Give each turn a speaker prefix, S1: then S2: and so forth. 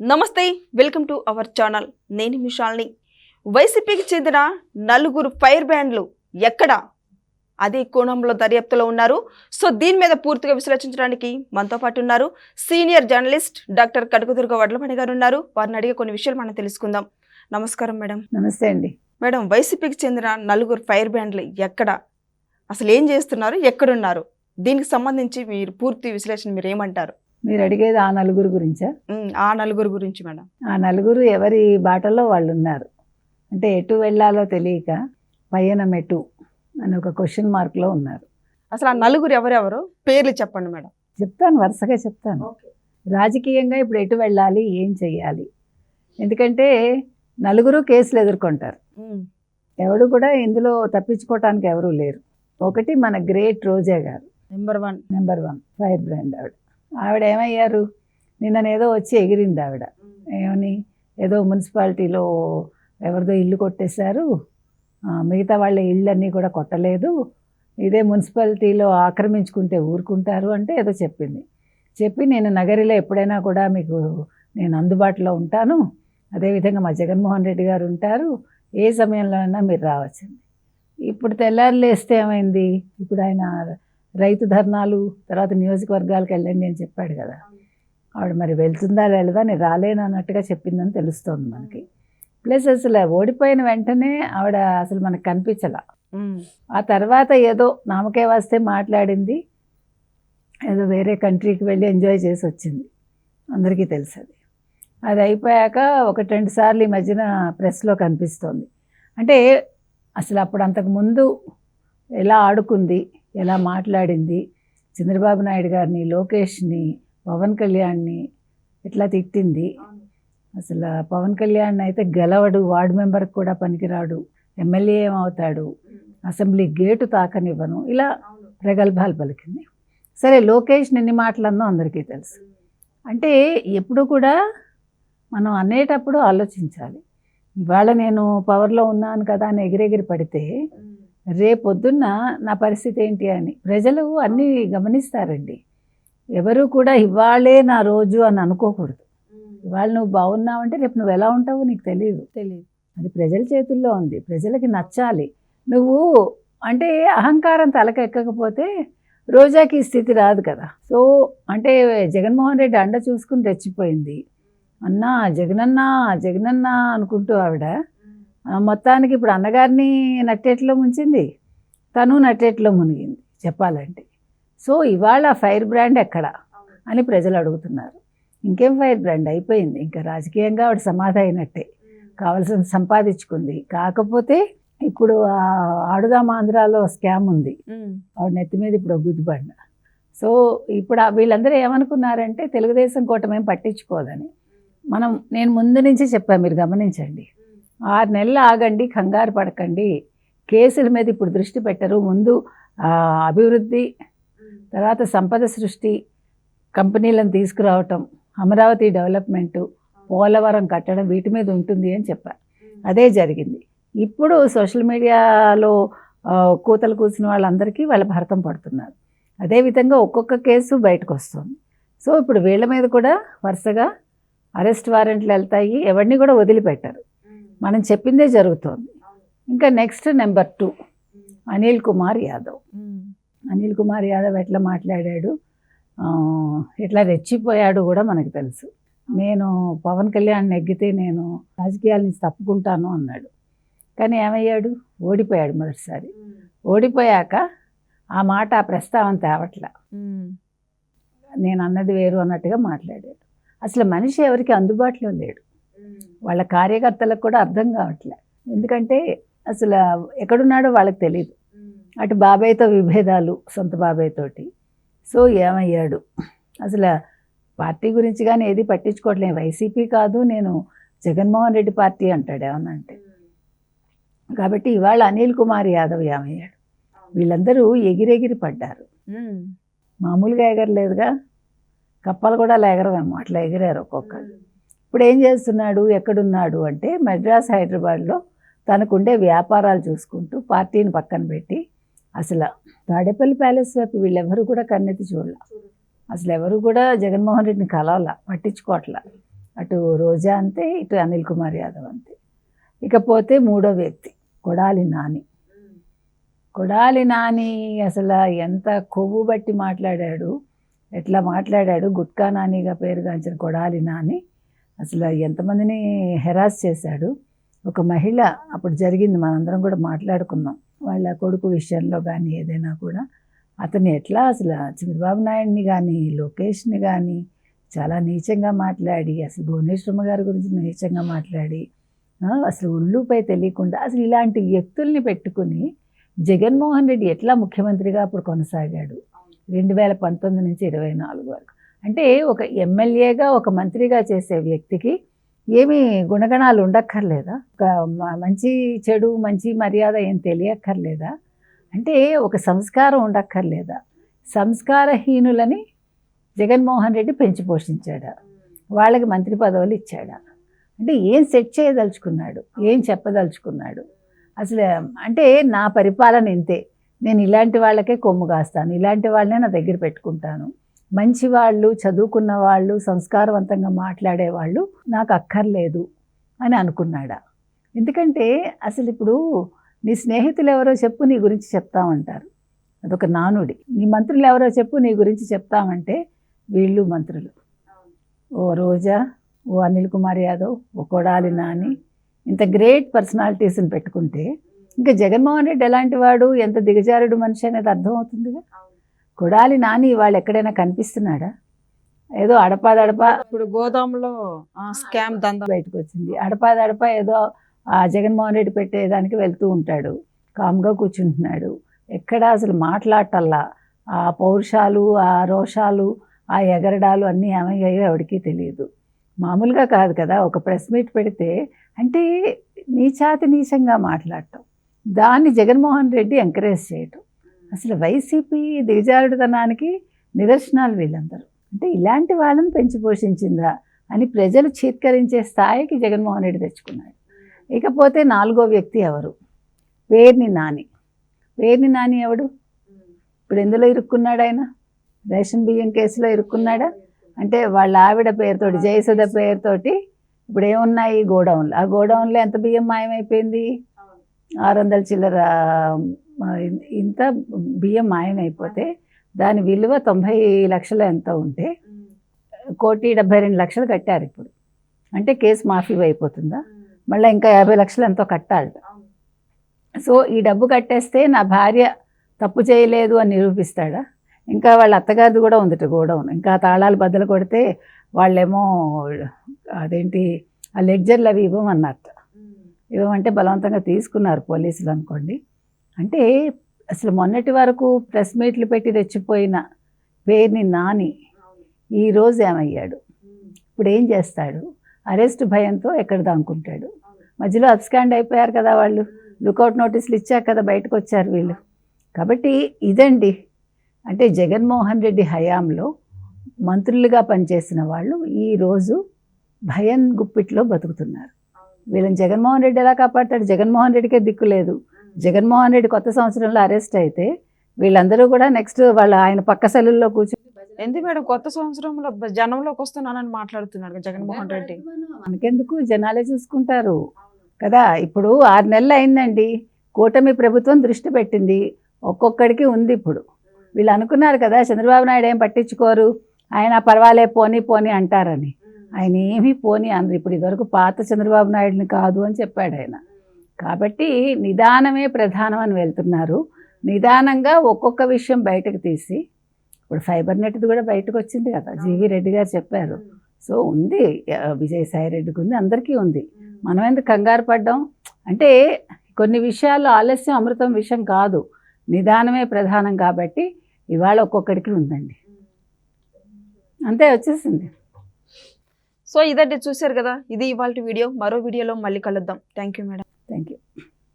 S1: నమస్తే welcome to our channel. నేను మిషాల్ని వైసీపీకి చెందిన నలుగురు ఫైర్ బ్యాండ్లు ఎక్కడ? అదే కోణంలో దర్యాప్తులో ఉన్నారు. సో దీని మీద పూర్తిగా విశ్లేషించడానికి మనతో పాటు ఉన్నారు senior journalist doctor Kanakadurga Vadlamani garu ఉన్నారు. వారిని అడిగే కొన్ని విషయాలు మనం తెలుసుకుందాం. నమస్కారం మేడం.
S2: నమస్తే అండి.
S1: మేడం వైసీపీకి చెందిన నలుగురు ఫైర్ బ్యాండ్లు ఎక్కడ? అసలు ఏం చేస్తున్నారు? ఎక్కడున్నారు? దీనికి సంబంధించి మీరు పూర్తి విశ్లేషణ మీరు ఏమంటారు?
S2: మీరు అడిగేది ఆ నలుగురు గురించా?
S1: ఆ నలుగురు గురించి మేడం.
S2: ఆ నలుగురు ఎవరి బాటలో వాళ్ళు ఉన్నారు. అంటే ఎటు వెళ్ళాలో తెలియక పయ్యనం ఎటు అని ఒక క్వశ్చన్ మార్క్లో ఉన్నారు.
S1: అసలు ఆ నలుగురు ఎవరెవరు? పేర్లు చెప్పండి మేడం.
S2: చెప్తాను వరుసగా చెప్తాను. రాజకీయంగా ఇప్పుడు ఎటు వెళ్ళాలి ఏం చెయ్యాలి? ఎందుకంటే నలుగురు కేసులు ఎదుర్కొంటారు. ఎవడు కూడా ఇందులో తప్పించుకోవటానికి ఎవరూ లేరు. ఒకటి మన great Roja garu.
S1: Number one
S2: number one fire brand ఆవిడ. ఆవిడ ఏమయ్యారు నిన్ననేదో వచ్చి ఎగిరింది ఆవిడ. ఏమని? ఏదో మున్సిపాలిటీలో ఎవరిదో ఇల్లు కొట్టేశారు. మిగతా వాళ్ళ ఇళ్ళన్నీ కూడా కొట్టలేదు. ఇదే మున్సిపాలిటీలో ఆక్రమించుకుంటే ఊరుకుంటారు అంటే ఏదో చెప్పింది. చెప్పి నేను నగరిలో ఎప్పుడైనా కూడా మీకు నేను అందుబాటులో ఉంటాను. అదేవిధంగా మా జగన్మోహన్ రెడ్డి గారు ఉంటారు. ఏ సమయంలో అయినా మీరు రావచ్చండి. ఇప్పుడు తెల్లారు లేస్తే ఏమైంది? ఇప్పుడు ఆయన రైతు ధర్నాలు తర్వాత నియోజకవర్గాలకు వెళ్ళండి అని చెప్పాడు కదా. ఆవిడ మరి వెళ్తుందా వెళ్ళదా నేను రాలేను అన్నట్టుగా చెప్పిందని తెలుస్తోంది మనకి. ప్లస్ అసలు ఓడిపోయిన వెంటనే ఆవిడ అసలు మనకు కనిపించల. ఆ తర్వాత ఏదో నామకే వస్తే మాట్లాడింది ఏదో వేరే కంట్రీకి వెళ్ళి ఎంజాయ్ చేసి వచ్చింది. అందరికీ తెలుసు అది అయిపోయాక ఒకటి రెండు సార్లు ఈ మధ్యన ప్రెస్లో కనిపిస్తోంది. అంటే అసలు అప్పుడు అంతకు ముందు ఎలా ఆడుకుంది ఎలా మాట్లాడింది? చంద్రబాబు నాయుడు గారిని లోకేష్ని పవన్ కళ్యాణ్ని ఎట్లా తిట్టింది? అసలు పవన్ కళ్యాణ్ అయితే గెలవడు వార్డు మెంబర్కి కూడా పనికిరాడు ఎమ్మెల్యే ఏమవుతాడు అసెంబ్లీ గేటు తాకనివ్వను ఇలా ప్రగల్భాలు పలికింది. సరే లోకేష్ ఎన్ని మాటలన్నో అందరికీ తెలుసు. అంటే ఎప్పుడు కూడా మనం అనేటప్పుడు ఆలోచించాలి. ఇవాళ నేను పవర్లో ఉన్నాను కదా అని ఎగిరెగిరి పడితే రేపొద్దున్న నా పరిస్థితి ఏంటి అని. ప్రజలు అన్నీ గమనిస్తారండి. ఎవరు కూడా ఇవాళే నా రోజు అని అనుకోకూడదు. ఇవాళ నువ్వు బాగున్నావంటే రేపు నువ్వు ఎలా ఉంటావో నీకు తెలియదు
S1: తెలియదు
S2: అది ప్రజల చేతుల్లో ఉంది. ప్రజలకి నచ్చాలి. నువ్వు అంటే అహంకారం తలకెక్కకపోతే రోజాకి స్థితి రాదు కదా. సో అంటే జగన్మోహన్ రెడ్డి అండ చూసుకుని రెచ్చిపోయింది. అన్నా జగనన్నా జగనన్నా అనుకుంటూ ఆవిడ మొత్తానికి ఇప్పుడు అన్నగారిని నట్టేట్లో ముంచింది తను నట్టేట్లో మునిగింది చెప్పాలంటే. సో ఇవాళ ఫైర్ బ్రాండ్ ఎక్కడ అని ప్రజలు అడుగుతున్నారు. ఇంకేం ఫైర్ బ్రాండ్? అయిపోయింది. ఇంకా రాజకీయంగా ఆవిడ సమాధి అయినట్టే. కావలసిన సంపాదించుకుంది. కాకపోతే ఇప్పుడు ఆడుదాం ఆంధ్రాలో స్కామ్ ఉంది. ఆవిడ నెత్తి మీద ఇప్పుడు గుద్దుబండ. సో ఇప్పుడు వీళ్ళందరూ ఏమనుకున్నారంటే తెలుగుదేశం కూటమేం పట్టించుకోదని. మనం నేను ముందు నుంచి చెప్పాను మీరు గమనించండి. ఆరు నెలలు ఆగండి కంగారు పడకండి. కేసుల మీద ఇప్పుడు దృష్టి పెట్టరు. ముందు అభివృద్ధి తర్వాత సంపద సృష్టి కంపెనీలను తీసుకురావటం అమరావతి డెవలప్మెంటు పోలవరం కట్టడం వీటి మీద ఉంటుంది అని చెప్పారు అదే జరిగింది. ఇప్పుడు సోషల్ మీడియాలో కూతలు కూసిన వాళ్ళందరికీ వాళ్ళ భరతం పడుతున్నారు. అదేవిధంగా ఒక్కొక్క కేసు బయటకు వస్తుంది. సో ఇప్పుడు వీళ్ళ మీద కూడా వరుసగా అరెస్ట్ వారెంట్లు వెళ్తాయి. ఎవరిని కూడా వదిలిపెట్టారు. మనం చెప్పిందే జరుగుతోంది. ఇంకా next number two Anil Kumar Yadav. Anil Kumar Yadav ఎట్లా మాట్లాడాడు? ఎట్లా రెచ్చిపోయాడు కూడా మనకు తెలుసు. నేను పవన్ కళ్యాణ్ నెగ్గితే నేను రాజకీయాల నుంచి తప్పుకుంటాను అన్నాడు. కానీ ఏమయ్యాడు? ఓడిపోయాడు మొదటిసారి. ఓడిపోయాక ఆ మాట ఆ ప్రస్తావన తేవట్లా. నేను అన్నది వేరు అన్నట్టుగా మాట్లాడాడు. అసలు మనిషి ఎవరికి అందుబాటులో లేడు. వాళ్ళ కార్యకర్తలకు కూడా అర్థం కావట్లే. ఎందుకంటే అసలు ఎక్కడున్నాడో వాళ్ళకి తెలియదు అటు బాబాయ్తో విభేదాలు సొంత బాబాయ్ తోటి. సో ఏమయ్యాడు? అసలు పార్టీ గురించి కానీ ఏది పట్టించుకోవట్లేదు. వైసీపీ కాదు నేను జగన్మోహన్ రెడ్డి పార్టీ అంటాడు ఏమన్నా అంటే. కాబట్టి ఇవాళ అనిల్ కుమార్ యాదవ్ ఏమయ్యాడు? వీళ్ళందరూ ఎగిరెగిరి పడ్డారు. మామూలుగా ఎగరలేదుగా. కప్పలు కూడా లేగరమేమో అట్లా ఎగిరారు ఒక్కొక్కరు ఇప్పుడు ఏం చేస్తున్నాడు? ఎక్కడున్నాడు? అంటే మద్రాస్ హైదరాబాద్లో తనకుండే వ్యాపారాలు చూసుకుంటూ పార్టీని పక్కన పెట్టి అసలు తాడేపల్లి ప్యాలెస్ వైపు వీళ్ళెవరు కూడా కన్నెత్తి చూడాల. అసలు ఎవరు కూడా జగన్మోహన్ రెడ్డిని కలవాల పట్టించుకోవట్లా. అటు రోజా అంతే ఇటు అనిల్ కుమార్ యాదవ్ అంతే. ఇకపోతే మూడో వ్యక్తి కొడాలి నాని. కొడాలి నాని అసలు ఎంత కొవ్వు బట్టి మాట్లాడాడు ఎట్లా మాట్లాడాడు? గుట్కా నానిగా పేరుగాంచిన కొడాలి నాని అసలు ఎంతమందిని హెరాస్ చేశాడు. ఒక మహిళ అప్పుడు జరిగింది. మనందరం కూడా మాట్లాడుకున్నాం. వాళ్ళ కొడుకు విషయంలో కానీ ఏదైనా కూడా. అతను ఎట్లా అసలు చంద్రబాబు నాయుడిని కానీ లోకేష్ని కానీ చాలా నీచంగా మాట్లాడి అసలు భువనేశ్వరమ్మ గారి గురించి నీచంగా మాట్లాడి అసలు ఉల్లుపై తెలియకుండా అసలు ఇలాంటి వ్యక్తుల్ని పెట్టుకుని జగన్మోహన్ రెడ్డి ఎట్లా ముఖ్యమంత్రిగా అప్పుడు కొనసాగాడు? రెండు వేల పంతొమ్మిది నుంచి ఇరవై నాలుగు వరకు. అంటే ఒక ఎమ్మెల్యేగా ఒక మంత్రిగా చేసే వ్యక్తికి ఏమీ గుణగణాలు ఉండక్కర్లేదా? ఒక మంచి చెడు మంచి మర్యాద ఏం తెలియక్కర్లేదా? అంటే ఒక సంస్కారం ఉండక్కర్లేదా? సంస్కారహీనులని జగన్మోహన్ రెడ్డి పెంచి పోషించాడా? వాళ్ళకి మంత్రి పదవులు ఇచ్చాడా? అంటే ఏం సెట్ చేయదలుచుకున్నాడు? ఏం చెప్పదలుచుకున్నాడు? అసలు అంటే నా పరిపాలన ఇంతే. నేను ఇలాంటి వాళ్ళకే కొమ్ము కాస్తాను. ఇలాంటి వాళ్ళనే నా దగ్గర పెట్టుకుంటాను. మంచి వాళ్ళు చదువుకున్న వాళ్ళు సంస్కారవంతంగా మాట్లాడే వాళ్ళు నాకు అక్కర్లేదు అని అనుకున్నాడా. ఎందుకంటే అసలు ఇప్పుడు నీ స్నేహితులు ఎవరో చెప్పు నీ గురించి చెప్తామంటారు అదొక నానుడి. నీ మంత్రులు ఎవరో చెప్పు నీ గురించి చెప్తామంటే వీళ్ళు మంత్రులు. ఓ రోజా ఓ అనిల్ కుమార్ యాదవ్ ఓ కొడాలి నాని ఇంత గ్రేట్ పర్సనాలిటీస్ని పెట్టుకుంటే ఇంకా జగన్మోహన్ రెడ్డి ఎలాంటి వాడు? ఎంత దిగజారుడు మనిషి అనేది అర్థమవుతుందిగా. కొడాలి నాని వాళ్ళు ఎక్కడైనా కనిపిస్తున్నాడా? ఏదో అడపాదడపా
S1: ఇప్పుడు గోదాంలో స్కామ్ దందా.
S2: బయటకు వచ్చింది అడపాదడప ఏదో ఆ జగన్మోహన్ రెడ్డి పెట్టేదానికి వెళ్తూ ఉంటాడు. కామ్గా కూర్చుంటున్నాడు. ఎక్కడ అసలు మాట్లాడటల్లా? ఆ పౌరుషాలు ఆ రోషాలు ఆ ఎగరడాలు అన్నీ ఏమయ్యాయో ఎవరికీ తెలియదు. మామూలుగా కాదు కదా ఒక ప్రెస్ మీట్ పెడితే అంటే నీచాతి నీచంగా మాట్లాడటం. దాన్ని జగన్మోహన్ రెడ్డి ఎంకరేజ్ చేయటం. అసలు వైసీపీ దిగజారుడుతనానికి నిదర్శనాలు వీళ్ళందరూ. అంటే ఇలాంటి వాళ్ళని పెంచి పోషించిందా అని ప్రజలు చీత్కరించే స్థాయికి జగన్మోహన్ రెడ్డి తెచ్చుకున్నాడు. ఇకపోతే నాలుగో వ్యక్తి ఎవరు? పేర్ని నాని. పేర్ని నాని ఎవడు? ఇప్పుడు ఎందులో ఇరుక్కున్నాడు ఆయన? రేషన్ బియ్యం కేసులో ఇరుక్కున్నాడా? అంటే వాళ్ళ ఆవిడ పేరుతోటి జయసుధ పేరుతోటి ఇప్పుడు ఏమున్నాయి గోడౌన్లు? ఆ గోడౌన్లో ఎంత బియ్యం మాయమైపోయింది? ఆరు వందల చిల్లర ఇంత బియ్యం మాయమైపోతే దాని విలువ తొంభై లక్షలు ఎంత ఉంటే కోటి డెబ్బై రెండు లక్షలు కట్టారు ఇప్పుడు. అంటే కేసు మాఫీ అయిపోతుందా? మళ్ళీ ఇంకా యాభై లక్షలు ఎంతో కట్టాలట. సో ఈ డబ్బు కట్టేస్తే నా భార్య తప్పు చేయలేదు అని నిరూపిస్తాడా? ఇంకా వాళ్ళ అత్తగారిది కూడా ఉందిట గోడౌన్. ఇంకా తాళాలు బద్దలు కొడితే వాళ్ళేమో అదేంటి ఆ లెడ్జర్లు అవి ఇవ్వమన్నట్ట. ఇవ్వమంటే బలవంతంగా తీసుకున్నారు పోలీసులు అనుకోండి. అంటే అసలు మొన్నటి వరకు ప్రెస్ మీట్లు పెట్టి రెచ్చిపోయిన పేరుని నాని ఈరోజు ఏమయ్యాడు? ఇప్పుడు ఏం చేస్తాడు? అరెస్ట్ భయంతో ఎక్కడ దాంకుంటాడు మధ్యలో అబ్స్కాండ్ అయిపోయారు కదా వాళ్ళు. లుకౌట్ నోటీసులు ఇచ్చాక కదా బయటకు వచ్చారు వీళ్ళు. కాబట్టి ఇదండి. అంటే జగన్మోహన్ రెడ్డి హయాంలో మంత్రులుగా పనిచేసిన వాళ్ళు ఈరోజు భయం గుప్పిట్లో బతుకుతున్నారు. వీళ్ళని జగన్మోహన్ రెడ్డి ఎలా కాపాడతాడు? జగన్మోహన్ రెడ్డికే దిక్కు లేదు. జగన్మోహన్ రెడ్డి కొత్త సంవత్సరంలో అరెస్ట్ అయితే వీళ్ళందరూ కూడా నెక్స్ట్ వాళ్ళ ఆయన పక్క సెల్లుల్లో కూర్చొని
S1: ఎందుకు మేడం కొత్త సంవత్సరంలో జనంలోకి వస్తున్నానని మాట్లాడుతున్నాడు జగన్మోహన్ రెడ్డి.
S2: మనకెందుకు? జనాలే చూసుకుంటారు. కదా ఇప్పుడు ఆరు నెలలు అయిందండి. కూటమి ప్రభుత్వం దృష్టి పెట్టింది. ఒక్కొక్కడికి ఉంది ఇప్పుడు. వీళ్ళు అనుకున్నారు కదా చంద్రబాబు నాయుడు ఏం పట్టించుకోరు? ఆయన పర్వాలే పోనీ పోనీ అంటారని. ఆయన ఏమీ పోనీ అనరు. ఇప్పుడు ఇదివరకు పాత చంద్రబాబు నాయుడిని కాదు అని చెప్పాడు ఆయన. కాబట్టి నిదానమే ప్రధానం అని వెళ్తున్నారు. నిదానంగా ఒక్కొక్క విషయం బయటకు తీసి ఇప్పుడు ఫైబర్ నెట్ది కూడా బయటకు వచ్చింది కదా జీవి రెడ్డి గారు చెప్పారు. సో ఉంది. విజయసాయి రెడ్డికి ఉంది అందరికీ ఉంది. మనం ఎందుకు కంగారు పడ్డాం? అంటే కొన్ని విషయాలు ఆలస్యం అమృతం విషయం కాదు. నిదానమే ప్రధానం కాబట్టి ఇవాళ ఒక్కొక్కడికి ఉందండి. అంతే వచ్చేసింది.
S1: సో ఇదండి చూశారు కదా ఇది ఇవాళ వీడియో. మరో వీడియోలో మళ్ళీ కలుద్దాం. Thank you madam.
S2: Thank you.